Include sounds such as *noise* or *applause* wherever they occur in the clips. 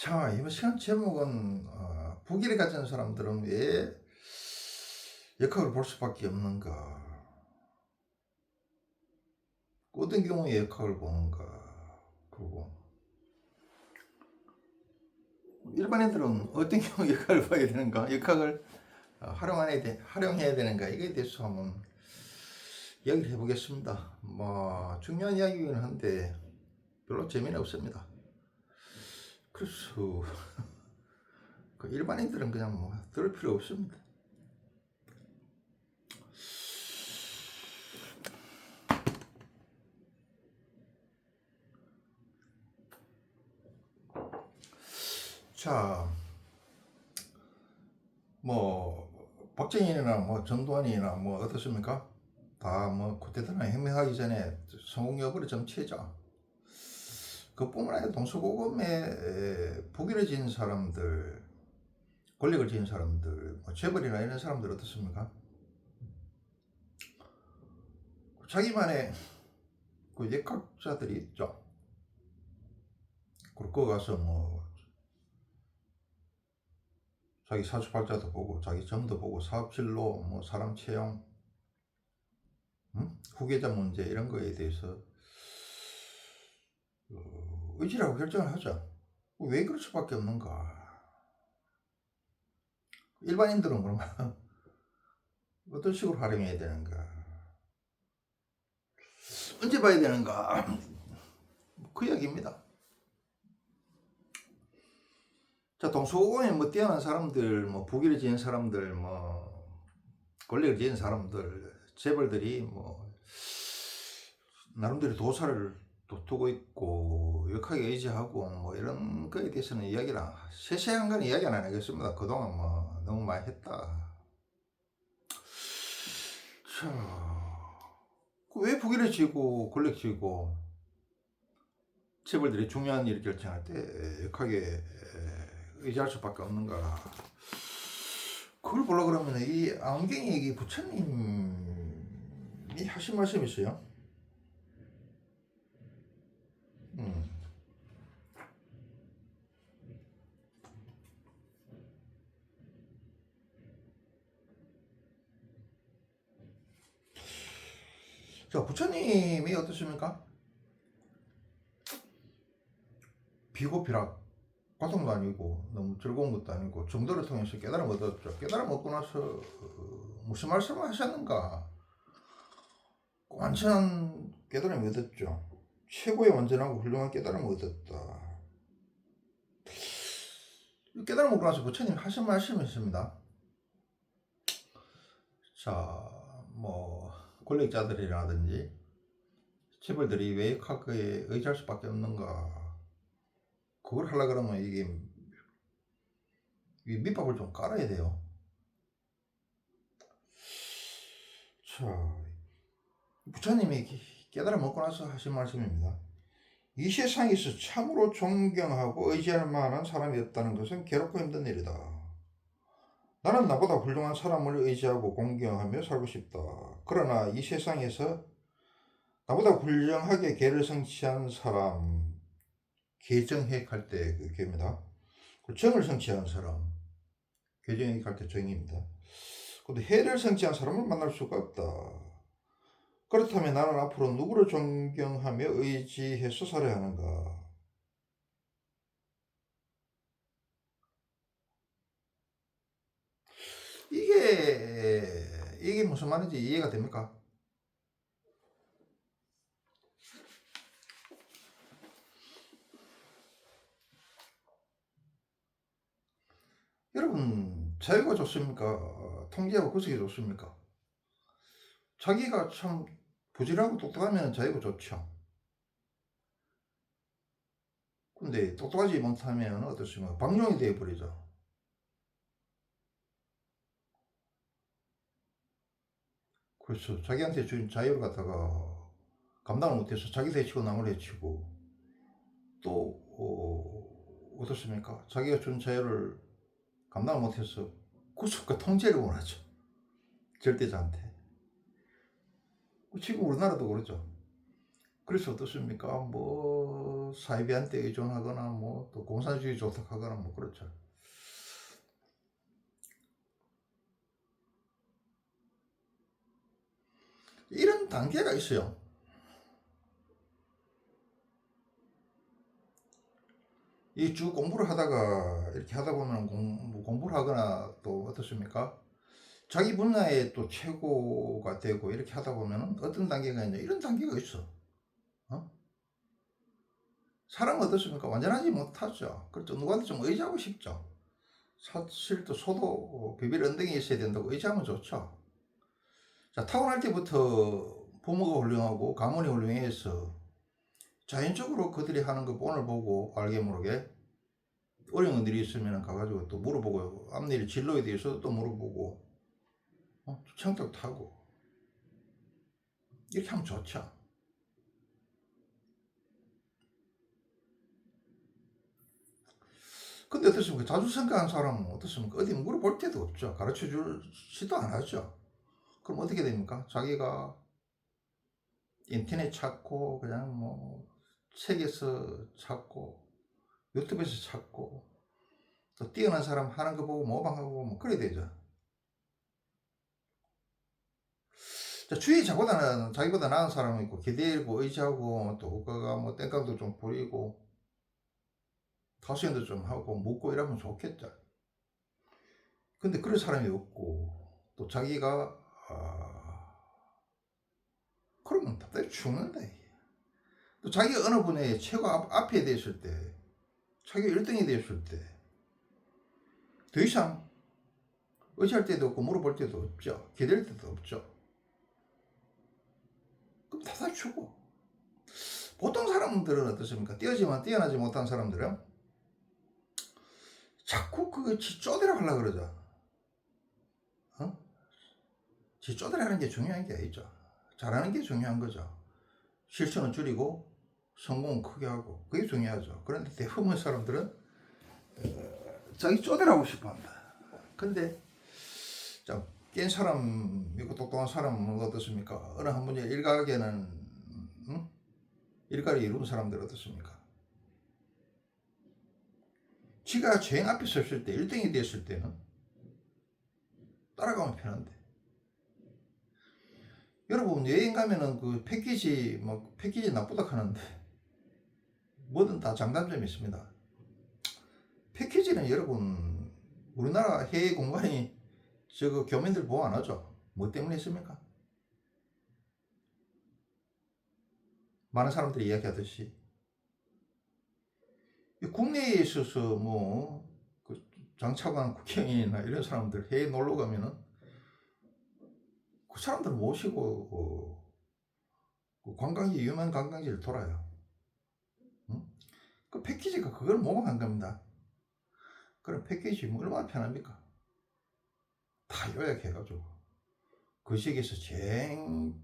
자, 이번 시간 제목은 어, 부기를 가진 사람들은 왜 역학을 볼 수밖에 없는가? 어떤 경우에 역학을 보는가? 그리고 일반인들은 어떤 경우에 역학을 봐야 되는가? 역학을 어, 활용해야, 돼, 활용해야 되는가? 이거에 대해서 한번 이야기를 해보겠습니다. 뭐 중요한 이야기이긴 한데 별로 재미는 없습니다. 그래서 그 일반인들은 그냥 뭐 들을 필요 없습니다. 자, 뭐 박정희나 뭐 전두환이나 뭐 어떻습니까? 다뭐 쿠데타나 혁명하기 전에 성공 여부를 점치자. 그뿐만 아니라 동서고금에 지은 사람들, 권력을 지은 사람들, 뭐 재벌이나 이런 사람들 어떻습니까? 자기만의 그 역학자들이 있죠. 그리고 가서 뭐 자기 사주팔자도 보고 자기 점도 보고 사업진로 뭐 사람 채용 음? 후계자 문제 이런 거에 대해서 어, 의지라고 결정을 하자. 왜 그럴 수밖에 없는가? 일반인들은 그러면 *laughs* 어떤 식으로 활용해야 되는가? 언제 봐야 되는가? *clears throat* 그 이야기입니다. 자, 동서고금에 뭐 뛰어난 사람들, 뭐 부기를 지은 사람들, 뭐 권력을 지은 사람들, 재벌들이 뭐 나름대로 도사를 또 두고 있고 역하게 의지하고 뭐 이런 거에 대해서는 이야기를 안- 세세한 건 이야기 안 하겠습니다. 그동안 뭐 너무 많이 했다. 자, 그왜 부기를 지고 권력 지고 재벌들이 중요한 일을 결정할 때 역하게 의지할 수밖에 없는가? 그걸 보려 그러면 이 안경이 이게 부처님이 하신 말씀이 있어요. 음. 자, 부처님이 어떻습니까? 비고비락 고통도 아니고 너무 즐거운 것도 아니고 정도를 통해서 깨달음 얻었죠. 깨달음 얻고 나서 어, 무슨 말씀을 하셨는가? 완전한 깨달음이 얻었죠. 최고의 완전하고 훌륭한 깨달음을 얻었다. 이 깨달음 얻고 나서 부처님 하신 말씀이 있습니다. 자, 뭐 권력자들이라든지 재벌들이 왜 학교에 의지할 수밖에 없는가? 그걸 하려 그러면 이게 이 밑밥을 좀 깔아야 돼요. 자, 부처님이 깨달아 먹고 나서 하신 말씀입니다. 이 세상에서 참으로 존경하고 의지할 만한 사람이 없다는 것은 괴롭고 힘든 일이다. 나는 나보다 훌륭한 사람을 의지하고 공경하며 살고 싶다. 그러나 이 세상에서 나보다 훌륭하게 계를 성취한 사람, 계정획 할때 그 개입니다. 그 정을 성취한 사람, 계정획 할때 정입니다. 근데 해를 성취한 사람을 만날 수가 없다. 그렇다면 나는 앞으로 누구를 존경하며 의지해서 살아야 하는가? 이게 이게 무슨 말인지 이해가 됩니까? 여러분 자유가 좋습니까? 어, 통제하고 구속이 좋습니까? 자기가 참 부지런하고 똑똑하면 자유가 좋죠. 근데 똑똑하지 못하면 어떻습니까? 방종이 되어버리죠. 그렇죠. 자기한테 주인 자유를 갖다가 감당을 못해서 자기도 해치고 남을 해치고 또 어, 어떻습니까? 자기가 준 자유를 감당을 못해서 구속과 통제를 원하죠. 절대자한테. 지금 우리나라도 그렇죠. 그래서 어떻습니까? 뭐 사이비한테 의존하거나 뭐 또 공산주의 조탁하거나 뭐 그렇죠. 이런 단계가 있어요. 이 쭉 공부를 하다가 이렇게 하다 보면 공, 뭐 공부를 하거나 또 어떻습니까? 자기 분야에 또 최고가 되고 이렇게 하다 보면 어떤 단계가 있냐 이런 단계가 있어. 어? 사람은 어떻습니까? 완전하지 못하죠. 그렇죠. 누구한테 좀 의지하고 싶죠. 사실 또 소도 비빌 언덕이 있어야 된다고 의지하면 좋죠. 자, 타고날 때부터 부모가 훌륭하고 가문이 훌륭해서 자연적으로 그들이 하는 거 본을 보고 알게 모르게 어려운 일이 있으면 가가지고 또 물어보고 앞일 진로에 대해서 또 물어보고 어? 청탁 타고 이렇게 하면 좋죠. 근데 어떻습니까? 자주성가한 사람은 어떻습니까? 어디 물어볼 때도 없죠. 가르쳐 줄지도 안 하죠. 그럼 어떻게 됩니까? 자기가 인터넷 찾고 그냥 뭐 책에서 찾고 유튜브에서 찾고 또 뛰어난 사람 하는 거 보고 모방하고 뭐 그래야 되죠. 자, 주위에 자보다는 자기보다 나은 사람이 있고 기대고 의지하고 또 국가가 뭐 땡깡도 좀 부리고 타수연도 좀 하고 묻고 이러면 좋겠죠. 근데 그런 사람이 없고 또 자기가 아, 그러면 답답해 죽는데 또 자기가 어느 분야에 최고 앞, 앞에 됐을 때 자기가 1등이 됐을 때 더 이상 의지할 때도 없고 물어볼 때도 없죠. 기댈 때도 없죠. 그럼 답답해 죽어. 보통 사람들은 어떻습니까? 뛰어지만 뛰어나지 못한 사람들은 자꾸 그거 지 쪼대라 하려고 그러죠. 어? 지 쪼대라 하는 게 중요한 게 아니죠. 잘하는 게 중요한 거죠. 실천은 줄이고 성공은 크게 하고 그게 중요하죠. 그런데 대부분 사람들은 어, 자기 쪼대라고 싶어 한다. 근데 자, 깬 사람이고 똑똑한 사람은 어떻습니까? 어느 한 분야 일각에는 응? 일가를 이룬 사람들 어떻습니까? 지가 제일 앞에 섰을 때 1등이 됐을 때는 따라가면 편한데 여러분 여행 가면은 그 패키지 뭐 패키지 나쁘다 하는데 뭐든 다 장단점이 있습니다. 패키지는 여러분 우리나라 해외 공간이 저거 교민들 보호 안 하죠. 뭐 때문에 있습니까? 많은 사람들이 이야기하듯이 국내에 있어서 뭐그 장차관 국회의원이나 이런 사람들 해외 놀러 가면은 그 사람들 모시고 어, 그 관광지 유명한 관광지를 돌아요. 응? 그 패키지가 그걸 모방한 겁니다. 그럼 패키지 뭐 얼마나 편합니까? 다 요약해가지고 그 시기에서 제일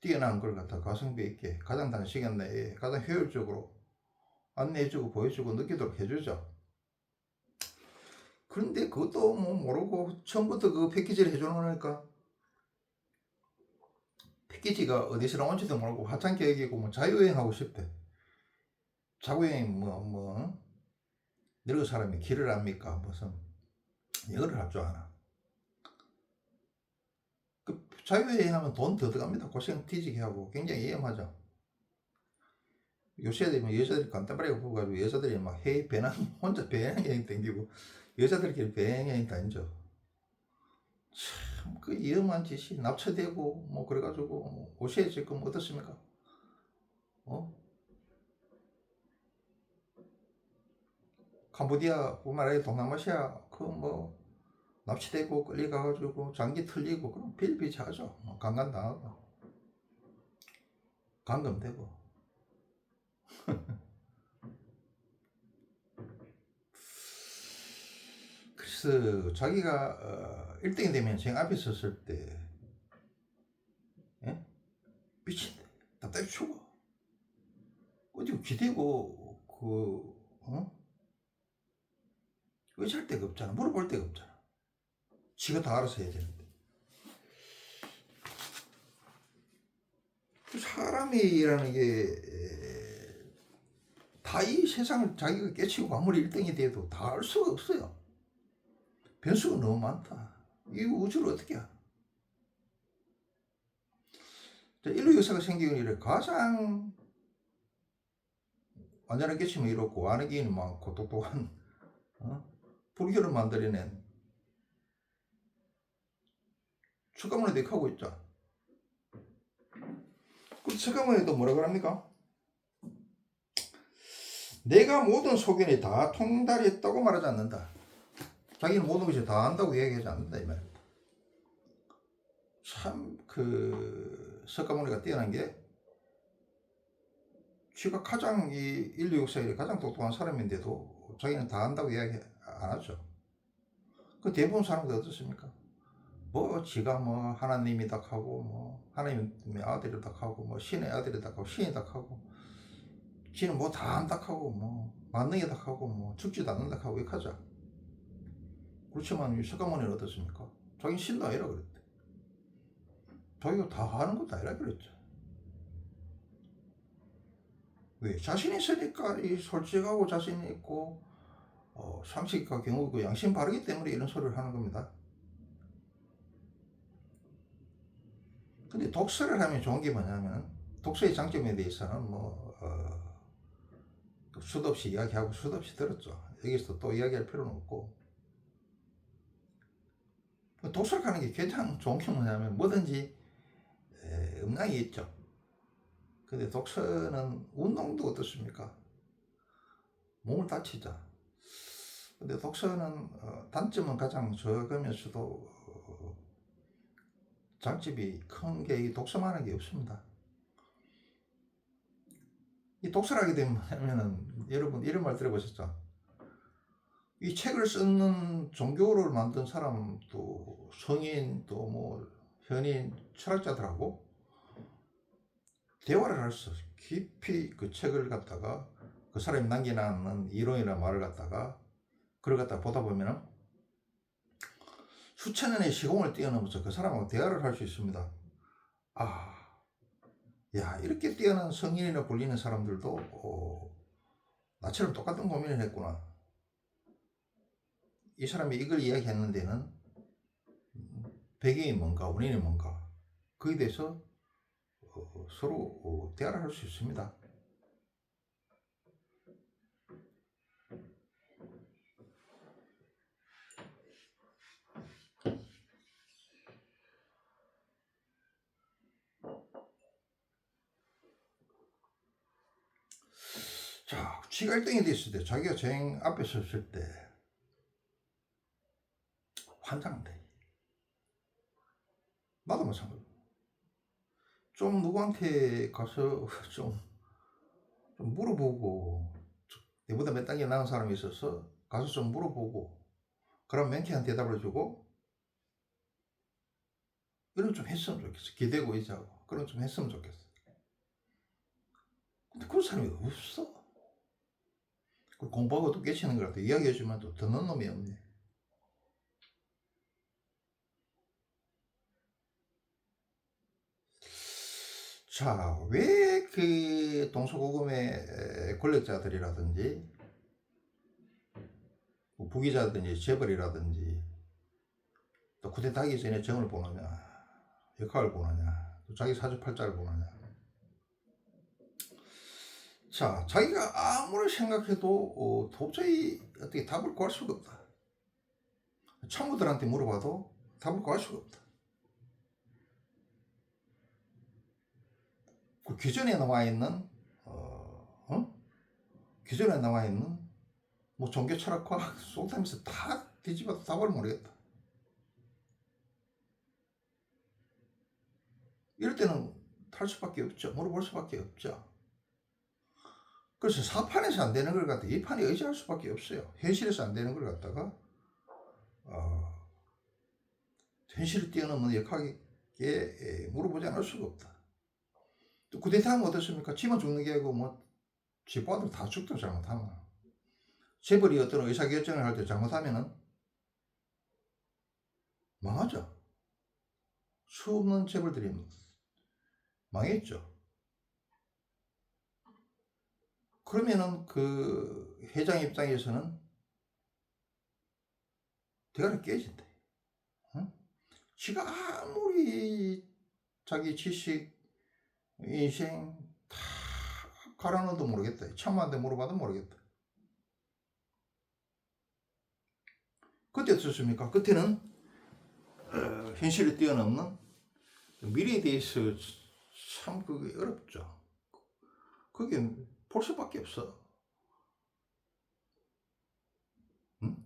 뛰어난 걸 갖다 가성비 있게 가장 단시간 내에 가장 효율적으로 안내해주고 보여주고 느끼도록 해주죠. 그런데 그것도 뭐 모르고 처음부터 그 패키지를 해주는 거니까 패키지가 어디서 나온지도 모르고 하찮 계획이고 뭐 자유여행하고 싶대. 자유여행 뭐, 뭐, 늙은 사람이 길을 압니까? 무슨 영어를 할 줄 아나. 그 자유여행하면 돈 더 들어갑니다. 고생 뒤지게 하고 굉장히 위험하죠. 요새 되면 여자들이 간단하게 보고가지고 여자들이 막 해외 배낭 *laughs* 혼자 배낭여행 댕기고 여자들끼리 배낭여행 다니죠. 참 그 위험한 짓이 납치되고 뭐 그래가지고 요새 지금 어떻습니까? 어? 캄보디아 아니라 동남아시아 그 뭐 납치되고 끌려가가지고 장기 틀리고 그럼 빌비차죠. 뭐 강간 당하고 감금되고 *laughs* 그래서 자기가 어, 1등이 되면 제 앞에 섰을 때 예? 미친 답답해 죽어 어디 기대고 그 어? 의지할 데가 없잖아 물어볼 데가 없잖아 지가 다 알아서 해야 되는데 사람이라는 게 다이 세상을 자기가 깨치고 아무리 1등이 돼도 다 알 수가 없어요. 변수가 너무 많다. 이 우주를 어떻게 알아? 자, 인류 역사가 생기고 이래 가장 완전한 깨침을 이뤘고 아는 기인이 많고 똑똑한 어? 불교를 만들어낸 축가문에 대하고 있죠. 그 축가문에도 뭐라 그럽니까? 내가 모든 소견이 다 통달했다고 말하지 않는다. 자기는 모든 것이 다 안다고 얘기하지 않는다 이 말입니다. 참그 석가모니가 뛰어난 게 쥐가 가장 이 인류 역사에 가장 똑똑한 사람인데도 자기는 다 안다고 이야기 안 하죠. 그 대부분 사람들 어떻습니까? 뭐 지가 뭐 하나님이다 하고 뭐 하나님의 아들이다 하고 뭐 신의 아들이다 하고 신이다 하고 지는 뭐 다 안다 하고 뭐 만능이다 하고 뭐 죽지도 않는다 하고 이렇게 하자. 그렇지만 이 석가모니는 어떻습니까? 자기는 신도 아니라 그랬대. 자기가 다 하는 것도 아니라 그랬죠. 왜? 자신 있으니까 이 솔직하고 자신 있고 어, 상식과 경우 있고 양심 바르기 때문에 이런 소리를 하는 겁니다. 근데 독서를 하면 좋은 게 뭐냐면 독서의 장점에 대해서는 뭐 어, 수도 없이 이야기하고 수도 없이 들었죠. 여기서 또 이야기할 필요는 없고 독서를 하는 게 가장 좋은 게 뭐냐면 뭐든지 에, 음란이 있죠. 근데 독서는 운동도 어떻습니까? 몸을 다치자. 근데 독서는 어, 단점은 가장 적으면서도 어, 장점이 큰 게 이 독서만 하는 게 없습니다. 이 독서를 하게 되면 여러분 이런 말 들어보셨죠? 이 책을 쓰는 종교를 만든 사람도 성인 또 뭐 현인 철학자들하고 대화를 할수 깊이 그 책을 갖다가 그 사람이 남겨놓는 이론이나 말을 갖다가 그걸 갖다 보다 보면은 수천 년의 시공을 뛰어넘어서 그 사람하고 대화를 할 수 있습니다. 아, 야 이렇게 뛰어난 성인이라 불리는 사람들도 어, 나처럼 똑같은 고민을 했구나. 이 사람이 이걸 이야기했는 데는 배경이 뭔가 원인이 뭔가 그에 대해서 어, 서로 어, 대화를 할 수 있습니다. 자, 지가 1등이 됐을 때, 자기가 쟁 앞에 섰을 때, 환장돼. 나도 마찬가지. 좀 누구한테 가서 *laughs* 좀, 좀 물어보고, 내보다 몇 단계 나은 사람이 있어서 가서 좀 물어보고, 그럼 멘티한 대답을 주고, 이런 좀 했으면 좋겠어. 기대고 있자고. 그런 좀 했으면 좋겠어. 근데 그런 사람이 없어. 그 공부하고 또 깨치는 걸 갖다 이야기해주면 또 듣는 놈이 없네. 자, 왜 그 동서고금의 권력자들이라든지 뭐 부기자든지 재벌이라든지 또 쿠데타하기 전에 정을 보느냐 역학을 보느냐 또 자기 사주팔자를 보느냐. 자 자기가 아무리 생각해도 어, 도저히 어떻게 답을 구할 수가 없다. 친구들한테 물어봐도 답을 구할 수가 없다 그 기존에 나와 있는 어, 어? 기존에 나와 있는 뭐 종교 철학과 *laughs* 쏟아면서 다 뒤집어도 답을 모르겠다. 이럴 때는 탈 수밖에 없죠. 물어볼 수밖에 없죠. 그래서 사판에서 안 되는 걸 갖다 이판에 의지할 수밖에 없어요. 현실에서 안 되는 걸 갖다가 어, 현실을 뛰어넘는 역학에 물어보지 않을 수가 없다. 또 그 구대상은 어떻습니까? 치면 죽는 게 아니고 뭐 집과도 다 죽죠 잘못하면 재벌이 어떤 의사결정을 할 때 잘못하면은 망하죠 수없는 재벌들이 망했죠 그러면은 그 회장 입장에서는 대가리 깨진다 응? 지가 아무리 자기 지식 인생 다 가라는도 모르겠다. 천만대 물어봐도 모르겠다. 그때 어떻습니까? 그때는 어, 현실을 뛰어넘는 미래에 대해서 참 그게 어렵죠. 그게 볼 수밖에 없어. 응?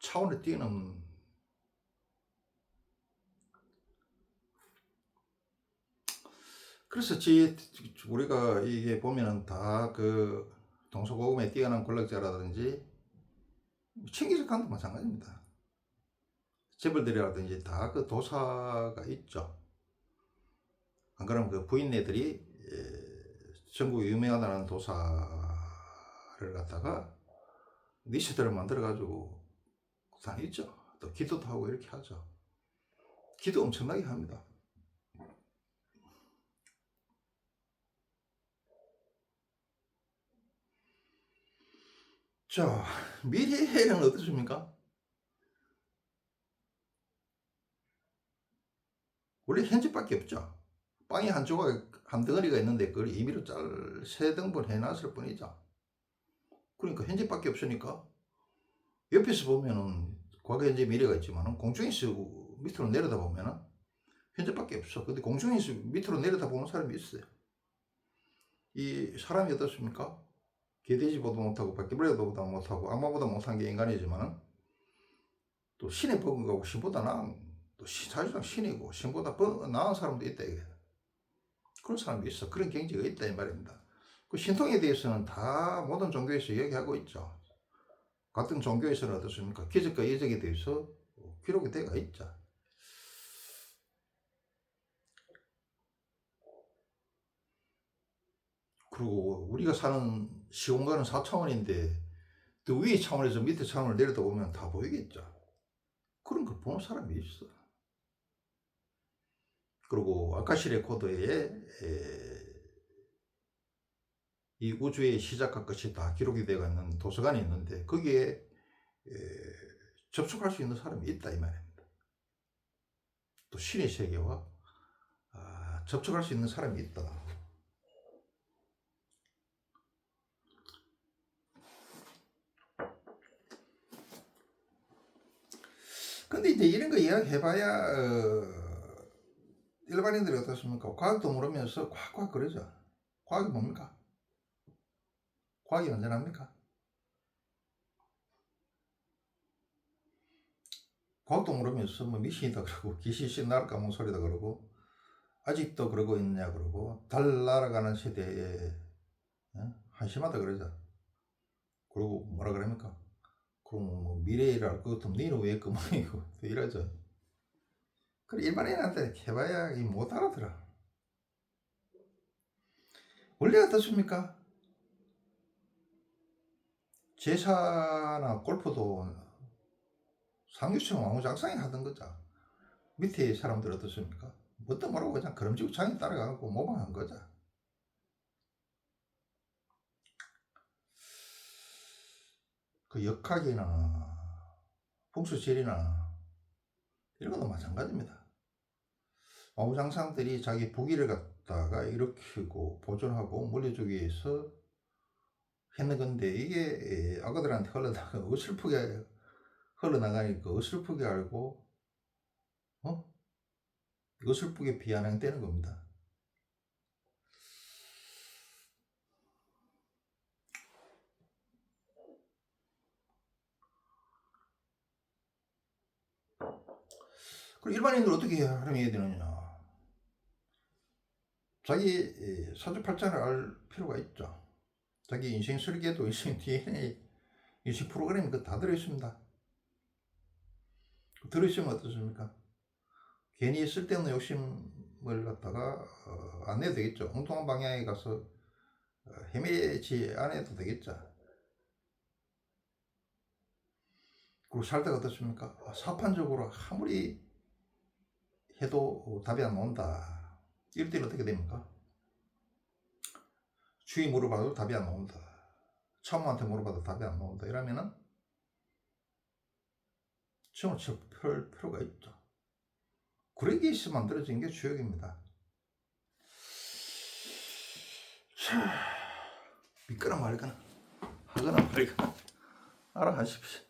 차원을 뛰어넘는 그래서 지 우리가 이게 보면은 다 그 동서고금에 뛰어난 권력자라든지 칭기즈칸도 마찬가지입니다. 재벌들이라든지 다 그 도사가 있죠. 안 그러면 그 부인네들이 에, 전국에 유명하다는 도사를 갖다가 니시들을 만들어가지고 다니죠. 또 기도도 하고 이렇게 하죠. 기도 엄청나게 합니다. 자, 미래에는 어떻습니까? 원래 현재밖에 없죠. 빵이 한 조각, 한 덩어리가 있는데 그걸 임의로 짤, 세 등분 해놨을 뿐이죠. 그러니까 현재밖에 없으니까 옆에서 보면은 과거, 현재, 미래가 있지만 공중에서 밑으로 내려다 보면은 현재밖에 없어. 근데 공중에서 밑으로 내려다 보는 사람이 있어요. 이 사람이 어떻습니까? 개돼지보다 못하고 바퀴벌레보다 못하고 악마보다 못한 게 인간이지만은 또 신의 버금가고 신보다 나은 또 시- 사실상 신이고 신보다 버- 나은 사람도 있다 이게. 그런 사람도 있어. 그런 경지가 있다 이 말입니다. 그 신통에 대해서는 다 모든 종교에서 이야기하고 있죠. 같은 종교에서는 어떻습니까? 기적과 이적에 대해서 기록이 되어 있죠. 그리고 우리가 사는 시공간은 4차원인데 또 위의 차원에서 밑에 차원을 내려다 보면 다 보이겠죠. 그런 걸 보는 사람이 있어. 그리고 아카시 레코드에 에, 이 우주의 시작과 끝이 다 기록이 되어 있는 도서관이 있는데 거기에 에, 접속할 수 있는 사람이 있다 이 말입니다. 또 신의 세계와 아, 접촉할 수 있는 사람이 있다. 근데 이제 이런 거 이야기해봐야 어, 일반인들이 어떻습니까? 과학도 모르면서 과학과학 그러죠. 과학이 뭡니까? 과학이 언제납니까? 과학도 모르면서 뭐 미신이다 그러고 귀신씨 날까 뭐 소리다 그러고 아직도 그러고 있느냐 그러고 달 날아가는 세대에 어? 한심하다 그러죠. 그리고 뭐라 그럽니까? 뭐 미래를 알것 같으면 너는 왜 그만이고 *laughs* 또 이러죠. 그래 일반인한테 해봐야 이못 알아들어. 원래 어떻습니까? 제사나 골프도 상류층 왕후장상이 하던 거죠. 밑에 사람들 어떻습니까? 뭐또 뭐라고 그냥 그럼지고 장에 따라가고 모방한 거죠. 그 역학이나 풍수지리나 이런 것도 마찬가지입니다. 왕후장상들이 자기 부기를 갖다가 일으키고 보존하고 물려주기 위해서 했는 건데 이게 아가들한테 흘러다가 *laughs* 어설프게 흘러나가니까 어설프게 알고 어? 어설프게 비아냥대는 겁니다. 그럼 일반인들 어떻게 활용해야 되느냐? 자기 사주팔자를 알 필요가 있죠. 자기 인생 설계도 *laughs* 인생 DNA, 인생 프로그램이 그다 들어있습니다. 들으시면 어떻습니까? 괜히 쓸데없는 욕심을 갖다가 어, 안 내도 되겠죠. 엉뚱한 방향에 가서 어, 헤매지 않아도 되겠죠. 그리고 살다가 어떻습니까? 아, 사판적으로 아무리 해도 답이 안 나온다. 이럴 때는 어떻게 됩니까? 주위 물어봐도 답이 안 나온다. 참모한테 물어봐도 답이 안 나온다. 이러면은 춤을 춰볼 필요가 있죠. 그러기 위해서 만들어진 게 주역입니다. 자, 믿거나 말거나 하거나 말거나 알아하십시오.